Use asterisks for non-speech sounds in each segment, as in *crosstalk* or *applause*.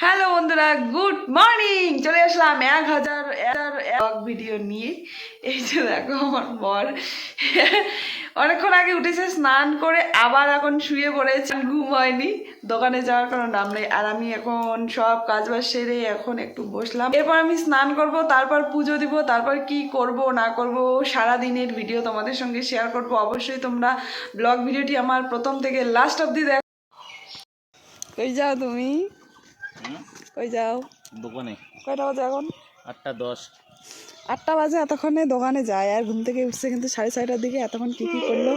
Hello বন্ধুরা, good morning. চলে আসলাম এক হাজার, এক ভিডিও নিয়ে। এই যে দেখো আমার বর। অনেকক্ষণ আগে উঠেছে স্নান করে, আবার এখন শুয়ে পড়েছে। ঘুম হয়নি। দোকানে যাওয়ার কোনো নাম নেই। আর আমি এখন সব কাজবাজ সেরে এখন একটু বসলাম। এরপর আমি স্নান করব, তারপর পুজো দিব, তারপর কি করব, না করব সারা দিনের ভিডিও তোমাদের সঙ্গে শেয়ার করব। অবশ্যই তোমরা ব্লগ ভিডিওটি আমার প্রথম থেকে লাস্ট অবধি দেখ। কই যাও তুমি? কই যাও? দোকানে। কয়টা বাজে এখন? আটটা দশ। আটটা বাজে এতক্ষণে দোকানে যায় আর ঘুম থেকে উঠছে কিন্তু সাড়ে ছয়টার দিকে এতক্ষণ কি কি করল?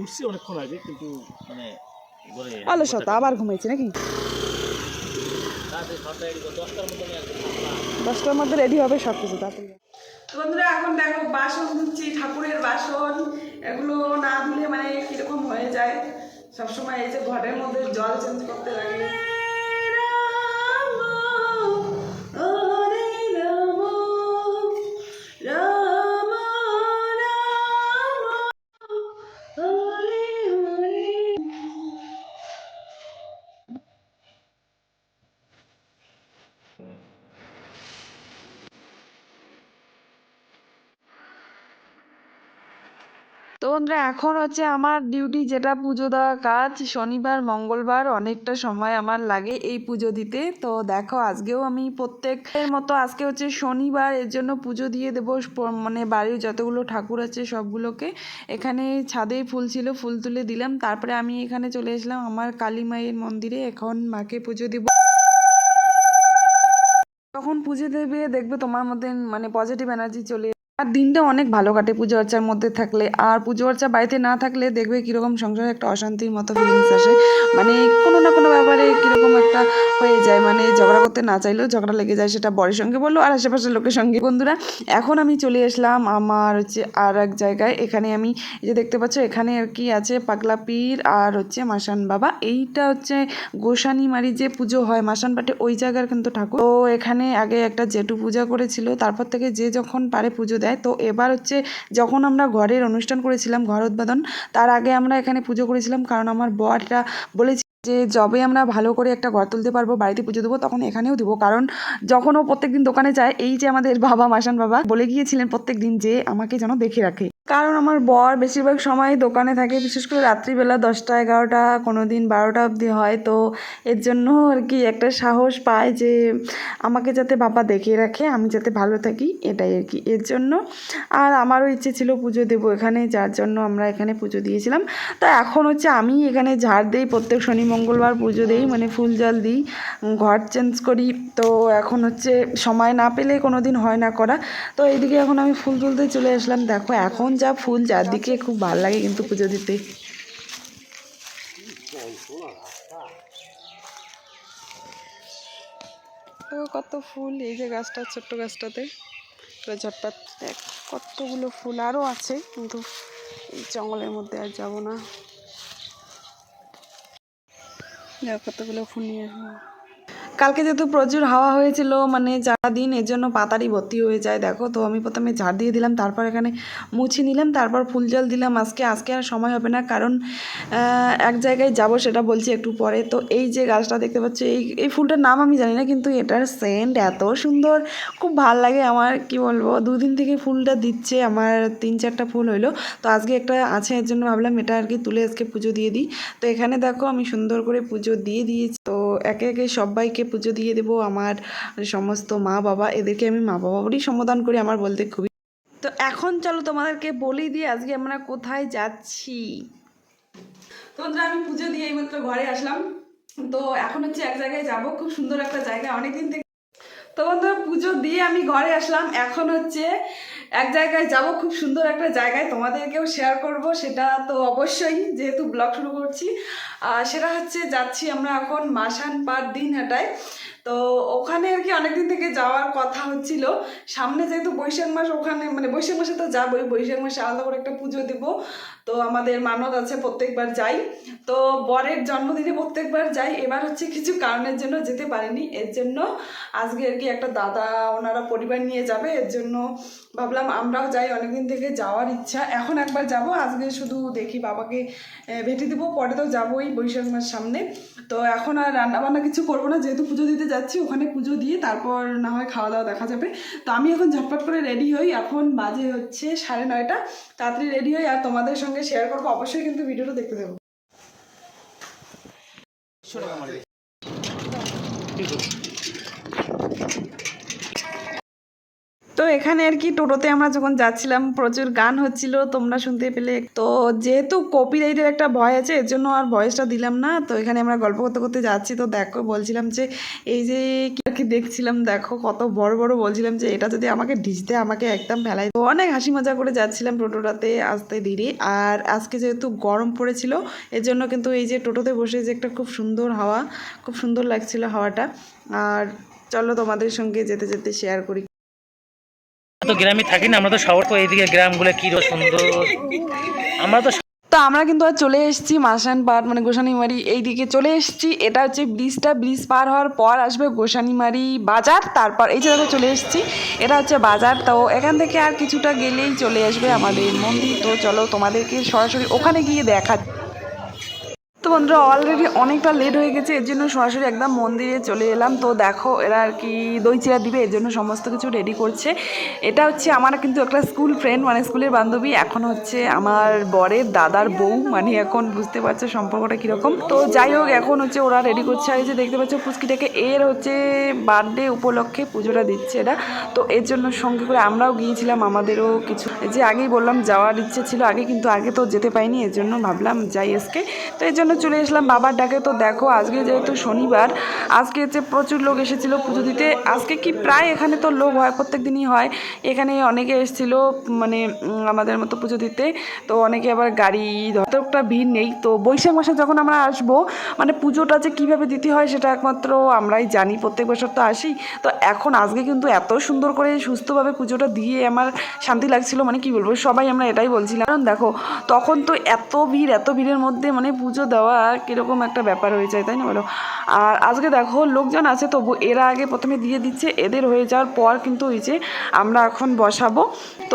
উঠছি অনেকক্ষণ আগে কিন্তু মানে অলসতা আবার ঘুমাইছে নাকি? দশটার মধ্যে রেডি হবে সব কিছু তাড়াতাড়ি। বন্ধুরা এখন দেখো বাসন ধুচ্ছি ঠাকুরের বাসন। এগুলো না ধুলে মানে কীরকম হয়ে যায়? সবসময় এই যে ঘরের মধ্যে জল চেঞ্জ করতে লাগে। বন্ধুরা, এখন হচ্ছে আমার ডিউটি যেটা পুজো দেওয়া কাজ, শনিবার, মঙ্গলবার, অনেকটা সময় আমার লাগে এই পুজো দিতে। তো দেখো, আজকেও আমি প্রত্যেকের মতো আজকে হচ্ছে শনিবার, এর জন্য পুজো দিয়ে দেবো। মানে বাড়ির যতগুলো ঠাকুর আছে সবগুলোকে। এখানে ছাদে ফুল ছিল, ফুল তুলে দিলাম। তারপরে আমি এখানে চলে এসলাম আমার কালী মায়ের মন্দিরে। এখন মাকে পুজো দিব। তখন পুজো দেবে, দেখবে তোমার মধ্যে মানে পজিটিভ এনার্জি চলে আর দিনটা অনেক ভালো কাটে পুজো অর্চার মধ্যে থাকলে। আর পুজো অর্চা বাড়িতে না থাকলে দেখবে কীরকম সংসারে একটা অশান্তির মতো ফিলিংস আসে। মানে কোনো না কোনো ব্যাপারে একটা হয়ে যায়। মানে ঝগড়া করতে না চাইলেও ঝগড়া লেগে যায়, সেটা বরের সঙ্গে বলল আর আশেপাশের লোকের সঙ্গে। বন্ধুরা, এখন আমি চলে আসলাম আমার হচ্ছে আর এক জায়গায়। এখানে আমি এই যে দেখতে পাচ্ছ, এখানে আর কি আছে পাগলা পীর আর হচ্ছে মাসান বাবা। এইটা হচ্ছে গোসানি মারি যে পুজো হয়, মাসান পাটে ওই জায়গার কিন্তু ঠাকুর। তো এখানে আগে একটা জেঠু পূজা করেছিল, তারপর থেকে যে যখন পারে পুজো দেয়, তো এবার হচ্ছে যখন আমরা ঘরের অনুষ্ঠান করেছিলাম, ঘর উদ্বোধন, তার আগে আমরা এখানে পুজো করেছিলাম। কারণ আমার বরটা বলেছে যে যবে আমরা ভালো করে একটা ঘর তুলতে পারব, বাড়িতে পুজো দেবো, তখন এখানেও দেবো। কারণ যখন ও প্রত্যেকদিন দোকানে যায়, এই যে আমাদের বাবা, মাসান বাবা, বলে গিয়েছিলেন প্রত্যেকদিন যে আমাকে যেন দেখে রাখে। কারণ আমার বর বেশিরভাগ সময় দোকানে থাকে, বিশেষ করে রাত্রিবেলা দশটা, এগারোটা কোনো দিন বারোটা অবধি হয়। তো এর জন্য আর কি একটা সাহস পায় যে আমাকে যাতে বাবা দেখে রাখে, আমি যাতে ভালো থাকি, এটাই আর কি। এর জন্য আর আমারও ইচ্ছে ছিল পুজো দেবো এখানে, যার জন্য আমরা এখানে পুজো দিয়েছিলাম। তো এখন হচ্ছে আমি এখানে ঝাড় দিই, প্রত্যেক শনি, মঙ্গলবার পুজো দিই মানে ফুল জল দিই, ঘর চেঞ্জ করি। তো এখন হচ্ছে সময় না পেলে কোনো দিন হয় না করা। তো এইদিকে এখন আমি ফুল তুলতে চলে আসলাম। দেখো, এখন যা ফুল চারদিকে খুব ভালো লাগে কিন্তু পুজো দিতে। কত ফুল, এই যে গাছটা, ছোট্ট গাছটাতে। দেখ, কতগুলো ফুল আরও আছে, কিন্তু এই জঙ্গলের মধ্যে আর যাব না। কতগুলো ফুল নিয়ে আসব। কালকে যেহেতু প্রচুর হাওয়া হয়েছিল মানে যারা দিন এর জন্য পাতারি ভর্তি হয়ে যায়, দেখো। তো আমি প্রথমে ঝাড় দিয়ে দিলাম, তারপর এখানে মুছে নিলাম, তারপর ফুল জল দিলাম। আজকে আজকে আর সময় হবে না, কারণ এক জায়গায় যাব সেটা বলছি একটু পরে। তো এই যে গাছটা দেখতে পাচ্ছি, এই এই ফুলটার নাম আমি জানি না, কিন্তু এটার সেন্ট এত সুন্দর। খুব ভালো লাগে আমার, কি বলব, দুদিন থেকে ফুলটা দিচ্ছে, আমার তিন চারটা ফুল হইল। তো আজকে একটা আছে, এর জন্য ভাবলাম এটা আর কি তুলে আজকে পুজো দিয়ে দিই। তো এখানে দেখো, আমি সুন্দর করে পুজো দিয়ে দিয়েছি। তো একে একে সবাইকে পুজো দিয়ে দেবো। আমার সমস্ত মা বাবা এদেরকে আমি মা বাবা বলেই সম্বোধন করি, আমার বলতে খুবই তো এখন চলো তোমাদেরকে বলি দিয়ে আজকে আমরা কোথায় যাচ্ছি? তোমরা আমি পুজো দিয়ে এইমাত্র ঘরে আসলাম। তো এখন হচ্ছে এক জায়গায় যাব, খুব সুন্দর একটা জায়গা, অনেকদিন থেকে তো বন্ধুরা, পুজো দিয়ে আমি ঘরে আসলাম। এখন হচ্ছে এক জায়গায় যাব, খুব সুন্দর একটা জায়গায় তোমাদেরকেও শেয়ার করব, সেটা তো অবশ্যই যেহেতু ব্লগ শুরু করছি। আর সেটা হচ্ছে যাচ্ছি আমরা এখন মাসান পার দিন হাটায় তো ওখানে আর কি অনেকদিন থেকে যাওয়ার কথা হচ্ছিল। সামনে যেহেতু বৈশাখ মাস, ওখানে মানে বৈশাখ মাসে তো যাবোই, বৈশাখ মাসে আলাদা করে একটা পুজো দেবো। তো আমাদের মানত আছে প্রত্যেকবার যাই। তো বরের জন্মদিনে প্রত্যেকবার যাই। এবার হচ্ছে কিছু কারণের জন্য যেতে পারিনি। এর জন্য আজকে আর কি একটা দাদা ওনারা পরিবার নিয়ে যাবে। এর জন্য ভাবলাম আমরাও যাই। অনেকদিন থেকে যাওয়ার ইচ্ছা। এখন একবার যাব। আজকে শুধু দেখি বাবাকে ভেটে দেবো। পরে তো যাবোই বৈশাখ মাস সামনে। তো এখন আর রান্না বান্না কিছু করব না। যেহেতু পুজো দিতে যাচ্ছি, ওখানে পুজো দিয়ে তারপর না হয় খাওয়া দাওয়া দেখা যাবে। তো আমি এখন ঝটপট করে রেডি হই, এখন বাজে হচ্ছে সাড়ে নয়টা। তাড়াতাড়ি রেডি হই আর তোমাদের সঙ্গে শেয়ার করব, অবশ্যই কিন্তু ভিডিওটা দেখতে দেবো তো এখানে আর কি টোটোতে আমরা যখন যাচ্ছিলাম, প্রচুর গান হচ্ছিল, তোমরা শুনতে পেলে। তো যেহেতু কপিরাইটের একটা ভয় আছে, এর জন্য আর ভয়েসটা দিলাম না। তো এখানে আমরা গল্প করতে করতে যাচ্ছি। তো দেখো, বলছিলাম যে, এই যে কি দেখছিলাম, দেখো কত বড় বড় বলছিলাম যে, এটা যদি আমাকে ঢিসতে আমাকে একদম ফেলাই তো অনেক হাসি মজা করে যাচ্ছিলাম টোটোটাতে আসতে ধীরে। আর আজকে যেহেতু গরম পড়েছিল, এর জন্য কিন্তু এই যে টোটোতে বসে যে একটা খুব সুন্দর হাওয়া, খুব সুন্দর লাগছিল হাওয়াটা। আর চলো তোমাদের সঙ্গে যেতে যেতে শেয়ার করি। তো গ্রামে থাকি না, আমরা তো শহর, তো এইদিকে গ্রামগুলো কি সুন্দর। আমরা তো তো আমরা কিন্তু আর চলে এসেছি মাসান পাড় মানে গোসানিমারি এই দিকে চলে এসেছি। এটা হচ্ছে ব্রিজটা, ব্রিজ পার হওয়ার পর আসবে গোসানিমারি বাজার, তারপর এই জায়গায় চলে এসেছি। এটা হচ্ছে বাজার, তো এখান থেকে আর কিছুটা গেলেই চলে আসবে আমাদের মন্দির। তো চলো তোমাদেরকে সরাসরি ওখানে গিয়ে দেখা বন্ধুরা অলরেডি অনেকটা লেট হয়ে গেছে, এর জন্য সরাসরি একদম মন্দিরে চলে এলাম। তো দেখো, এরা আর কি দই চিরা দিবে, এর জন্য সমস্ত কিছু রেডি করছে। এটা হচ্ছে আমার কিন্তু একটা স্কুল ফ্রেন্ড মানে স্কুলের বান্ধবী, এখন হচ্ছে আমার বরের দাদার বউ মানে এখন বুঝতে পারছ সম্পর্কটা কীরকম। তো যাই হোক, এখন হচ্ছে ওরা রেডি করছে, আর যে দেখতে পাচ্ছ পুচকিটাকে, এর হচ্ছে বার্থডে উপলক্ষে পুজোটা দিচ্ছে এরা। তো এর জন্য সঙ্গে করে আমরাও গিয়েছিলাম, আমাদেরও কিছু যে আগেই বললাম, যাওয়ার ইচ্ছে ছিল, আগে কিন্তু আগে তো যেতে পাইনি এর জন্য ভাবলাম যাই আজকে। তো এর জন্য চলে এসলাম বাবার ডাকে। তো দেখো, আজকে যেহেতু শনিবার, আজকে হচ্ছে প্রচুর লোক এসেছিল পুজো দিতে, আজকে কি প্রায় এখানে তো লোক হয়, প্রত্যেক দিনই হয়। এখানে অনেকে এসেছিল মানে আমাদের মতো পুজো দিতে। তো অনেকে আবার গাড়ি অতটা ভিড় নেই। তো বৈশাখ মাসে যখন আমরা আসব মানে পুজোটা যে কীভাবে দিতে হয় সেটা একমাত্র আমরাই জানি, প্রত্যেক বছর তো আসি। তো এখন আজকে কিন্তু এত সুন্দর করে সুস্থভাবে পুজোটা দিয়ে আমার শান্তি লাগছিল মানে কি বলব, সবাই আমরা এটাই বলছিলাম। কারণ দেখো, তখন তো এত ভিড়, এত ভিড়ের মধ্যে মানে পুজো দেওয়া কীরকম একটা ব্যাপার হয়ে যায়, তাই না বলো? আর আজকে দেখো লোকজন আছে, তবু এরা আগে প্রথমে দিয়ে দিচ্ছে, এদের হয়ে যাওয়ার পর কিন্তু ওই যে আমরা এখন বসাবো। তো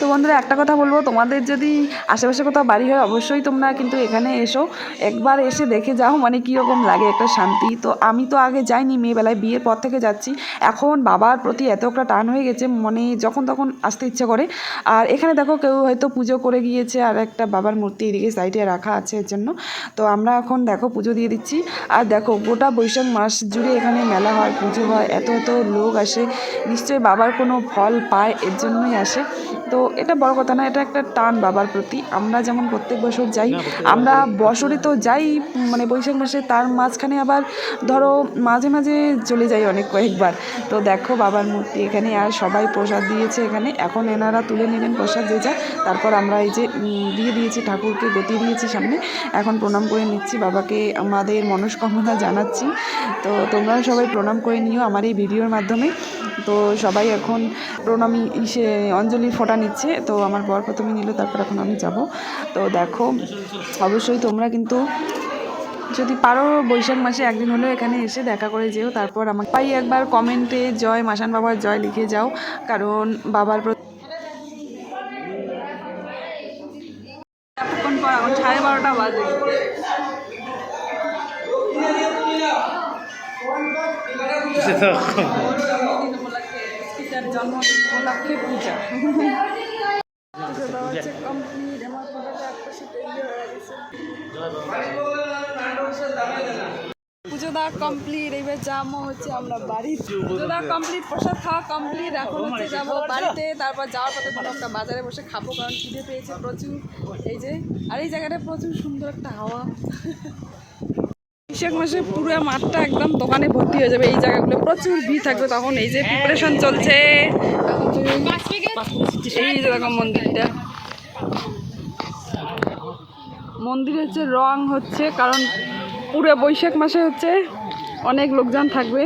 তো বন্ধুরা, একটা কথা বলব, তোমাদের যদি আশেপাশে কোথাও বাড়ি হয়, অবশ্যই তোমরা কিন্তু এখানে এসো। একবার এসে দেখে যাও মানে কীরকম লাগে একটা শান্তি। তো আমি তো আগে যাইনি, মেয়েবেলায় বিয়ের পর থেকে যাচ্ছি। এখন বাবার প্রতি এত একটা টান হয়ে গেছে, মনে যখন তখন আসতে ইচ্ছে করে। আর এখানে দেখো, কেউ হয়তো পুজো করে গিয়েছে, আর একটা বাবার মূর্তি এদিকে সাইডে রাখা আছে এর জন্য। তো আমরা এখন দেখো, পুজো দিয়ে দিচ্ছি। আর দেখো, গোটা বৈশাখ মাস জুড়ে এখানে মেলা হয়, পুজো হয়, এত এত লোক আসে। নিশ্চয়ই বাবার কোনো ফল, পায় এর জন্যই আসে। তো এটা বড় কথা না এটা একটা টান বাবার প্রতি। আমরা যেমন প্রত্যেক বছর যাই আমরা বছরে তো যাই মানে বৈশাখ মাসে তার মাঝখানে আবার ধরো মাঝে মাঝে চলে যাই অনেক কয়েকবার। তো দেখো বাবার মূর্তি এখানে আর সবাই প্রসাদ দিয়েছে এখানে। এখন এনারা তুলে নেবেন প্রসাদ যে যা তারপর আমরা এই যে দিয়ে দিয়েছি ঠাকুরকে গতি দিয়েছি সামনে। এখন প্রণাম করে নিচ্ছি বাবাকে আমাদের মনস্কামনা জানাচ্ছি। তো তোমরাও সবাই প্রণাম করে নিও আমার এই ভিডিওর মাধ্যমে। তো সবাই এখন প্রণামী ইসে অঞ্জলি ফোঁটা নিচ্ছে। তো আমার বর প্রথমে নিল তারপর এখন আমি যাব। তো দেখো অবশ্যই তোমরা কিন্তু যদি পারো বৈশাখ মাসে একদিন হলেও এখানে এসে দেখা করে যেও। তারপর আমাকে পাই একবার কমেন্টে জয় মাসান বাবার জয় লিখে যাও। কারণ বাবার প্রতি এতক্ষণ পর এখন সাড়ে বারোটা বাজে। *laughs* *laughs* উপলক্ষে জন্মদিন উপলক্ষে পূজা। পুজো দেওয়া কমপ্লিট এইবার যাব হচ্ছে আমরা বাড়ি পুজো দেওয়া কমপ্লিট প্রসাদ খাওয়া কমপ্লিট এখন বাড়িতে, তারপর যাওয়ার পথে কোনো একটা বাজারে বসে খাব, কারণ খিদে পেয়েছে প্রচুর। এই যে, আর এই জায়গাটা প্রচুর সুন্দর একটা হাওয়া। বৈশাখ মাসে পুরো মাঠটা একদম দোকানে ভর্তি হয়ে যাবে, এই জায়গাগুলো। প্রচুর ভিড় থাকবে তখন, এই যে প্রিপারেশন চলছে। এই যে দেখো মন্দিরটা। মন্দিরের হচ্ছে রং হচ্ছে, কারণ পুরো বৈশাখ মাসে হচ্ছে অনেক লোকজন থাকবে,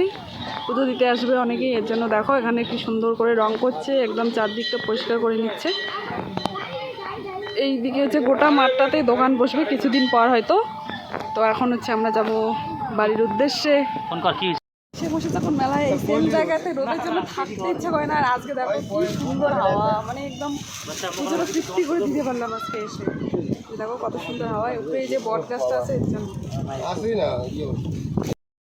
পুজো দিতে আসবে অনেকেই। এর জন্য দেখো, এখানে কি সুন্দর করে রং করছে, একদম চারদিকটা পরিষ্কার করে নিচ্ছে। এই দিকে হচ্ছে গোটা মাঠটাতে দোকান বসবে, কিছুদিন পর হয়তো তো এখন হচ্ছে আমরা যাব বাড়ির উদ্দেশ্যে। ফোন কর কি সে বসে যখন মেলায় এই সেম জায়গাতে রোদের জন্য থাকতে ইচ্ছে করে না আর আজকে দেখো কি সুন্দর হাওয়া মানে একদম পুজোটা তৃপ্তি করে দিতে পারলাম আজকে এসে। দেখো কত সুন্দর হাওয়া উপরে এই যে বট গাছটা আছে এর জন্য।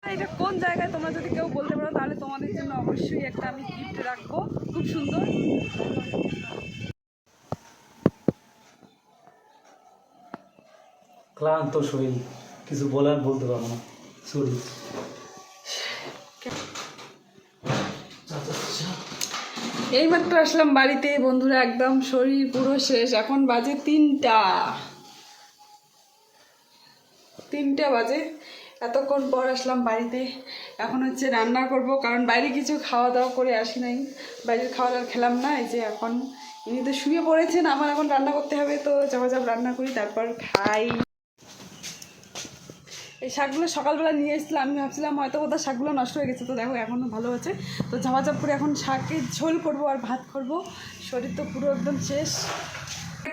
এটা কোন জায়গায় তোমরা যদি কেউ বলতে পারো তাহলে তোমাদের জন্য অবশ্যই একটা আমি গিফট রাখব। খুব সুন্দর। ক্লান্ত শরীর, কিছু বলার বলতে পারব না। সরি এইমাত্র আসলাম বাড়িতে, বন্ধুরা, একদম শরীর পুরো শেষ। এখন বাজে তিনটা। তিনটা বাজে। এতক্ষণ পর আসলাম বাড়িতে। এখন হচ্ছে রান্না করব, কারণ বাইরে কিছু খাওয়া দাওয়া করে আসি নাই। বাইরের খাওয়া দাওয়া খেলাম না, এই যে এখন। ইনি তো শুয়ে পড়েছেন, আমার এখন রান্না করতে হবে, তো চাপাচাপ রান্না করি, তারপর খাই। এই শাকগুলো সকালবেলা নিয়ে এসেছিলাম, আমি ভাবছিলাম হয়তো কোথাও শাকগুলো নষ্ট হয়ে গেছে, তো দেখো এখনও ভালো আছে তো ঝাপাঝাপ করে এখন শাকের ঝোল করব আর ভাত করব। শরীর তো পুরো একদম শেষ।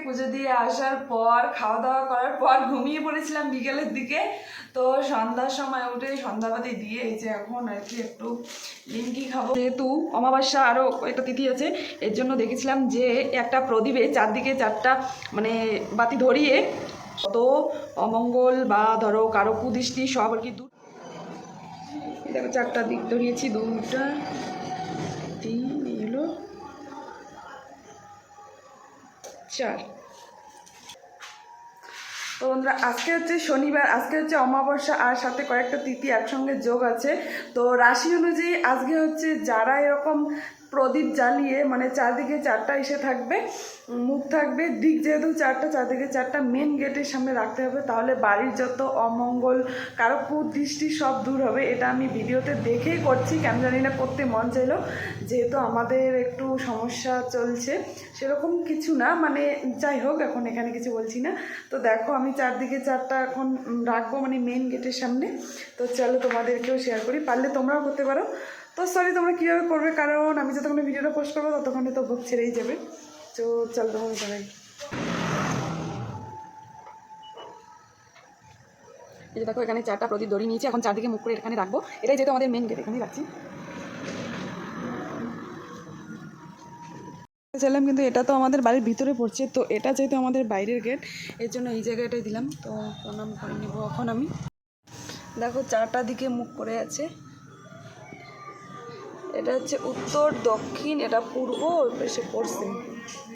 পুজো দিয়ে আসার পর খাওয়া দাওয়া করার পর ঘুমিয়ে পড়েছিলাম বিকেলের দিকে। তো সন্ধ্যার সময় উঠে সন্ধ্যাবাতি দিয়ে এই যে এখন আর কি একটু লিঙ্কি খাব। যেহেতু অমাবস্যা আরও একটা তিথি আছে, এর জন্য দেখেছিলাম যে একটা প্রদীপে চারদিকে চারটা মানে বাতি ধরিয়ে কত অমঙ্গল বা ধরো কারও কুদৃষ্টি, সব আর কি এই দেখো চারটা দিক ধরিয়েছি, দুটা, তিন, এই হলো চার। তো বন্ধুরা, আজকে হচ্ছে শনিবার, আজকে হচ্ছে অমাবস্যা, আর সাথে কয়েকটা তিথি একসঙ্গে যোগ আছে। তো রাশি অনুযায়ী আজকে হচ্ছে যারা এরকম প্রদীপ জ্বালিয়ে মানে চারদিকে চারটা এসে থাকবে, মুখ থাকবে। দিক যেহেতু চারটা, চারদিকে চারটা মেন গেটের সামনে রাখতে হবে। তাহলে বাড়ির যত অমঙ্গল, কারও কুদৃষ্টি সব দূর হবে। এটা আমি ভিডিওতে দেখেই করছি, কেন জানি না করতে মন চাইলো। যেহেতু আমাদের একটু সমস্যা চলছে, সেরকম কিছু না। মানে যাই হোক, এখন এখানে কিছু বলছি না। তো দেখো, আমি চারদিকে চারটা এখন রাখব মানে মেন গেটের সামনে। তো চলো তোমাদেরকেও শেয়ার করি। পারলে তোমরাও করতে পারো। তো সরি তোমরা কীভাবে করবে? কারণ আমি যতক্ষণে ভিডিওটা পোস্ট করব, ততক্ষণে তো ভোগ ছেড়েই যাবে। তো চল তোমার জানাই। এই যে দেখো, এখানে চারটা প্রদীপ দড়ি নিয়েছি। এখন চারদিকে মুখ করে এখানে রাখব। এটাই যেহেতু আমাদের মেন গেট এখানেই রাখছি। চাইলাম কিন্তু এটা তো আমাদের বাড়ির ভিতরে পড়ছে, তো এটা যেহেতু আমাদের বাইরের গেটের জন্য এই জায়গাটাই দিলাম। তো প্রণাম করে নেব এখন আমি। দেখো, চারটা দিকে মুখ করে আছে। এটা হচ্ছে উত্তর দক্ষিণ এটা পূর্ব এসে পড়ছে